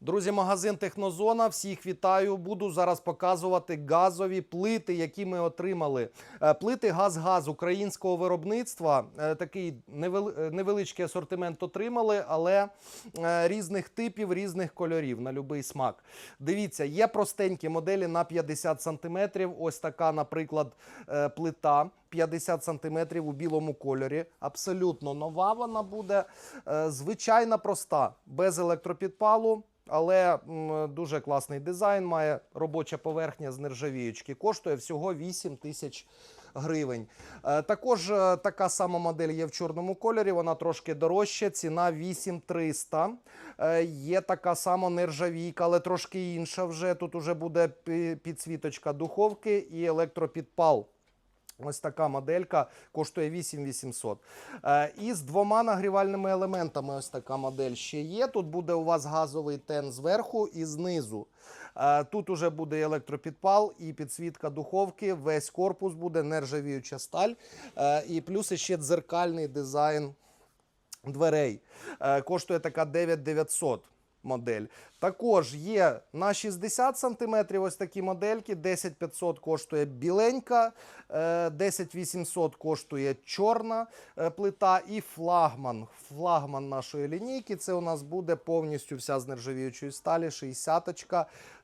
Друзі, магазин Технозона. Всіх вітаю. Буду зараз показувати газові плити, які ми отримали. Е, Плити газ-газ українського виробництва. Е, Такий е, невеличкий асортимент отримали, але різних типів, різних кольорів на будь-який смак. Дивіться, є простенькі моделі на 50 см. Ось така, наприклад, плита. 50 см у білому кольорі. Абсолютно нова вона буде. Звичайна проста, без електропідпалу. Але м, дуже класний дизайн, має робоча поверхня з нержавіючки. Коштує всього 8 тисяч гривень. Е, Також е, така сама модель є в чорному кольорі, вона трошки дорожча, ціна 8300. Е, Є така сама нержавійка, але трошки інша вже. Тут уже буде підсвіточка духовки і електропідпал. Ось така моделька коштує 8800. Е, і з двома нагрівальними елементами ось така модель ще є. Тут буде у вас газовий тен зверху і знизу. Е, тут уже буде електропідпал і підсвітка духовки. Весь корпус буде нержавіюча сталь. Е, і плюс ще дзеркальний дизайн дверей. Е, Коштує така 9900 модель. Також є на 60 см ось такі модельки. 10500 коштує біленька, е, 10800 коштує чорна е, плита і флагман. Флагман нашої лінійки. Це у нас буде повністю вся з нержавіючої сталі, 60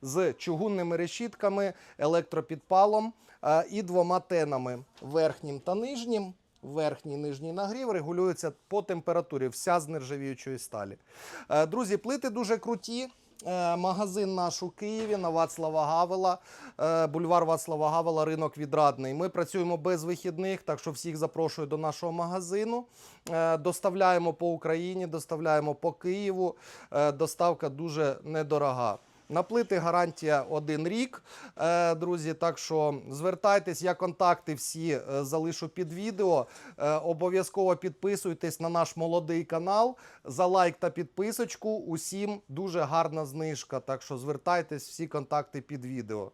з чугунними решітками, електропідпалом е, і двома тенами верхнім та нижнім. Верхній нижній нагрів регулюється по температурі, вся з нержавіючої сталі. Е, Друзі, плити дуже круті. Е, Магазин наш у Києві на Вацлава Гавела, е, бульвар Вацлава Гавела, ринок відрадний. Ми працюємо без вихідних, так що всіх запрошую до нашого магазину. Доставляємо по Україні, доставляємо по Києву. Доставка дуже недорога. На плити гарантія один рік, е, друзі. Так що звертайтесь, я контакти всі е, залишу під відео. Е, Обов'язково підписуйтесь на наш молодий канал. За лайк та підписочку. Усім дуже гарна знижка. Так що звертайтесь, всі контакти під відео.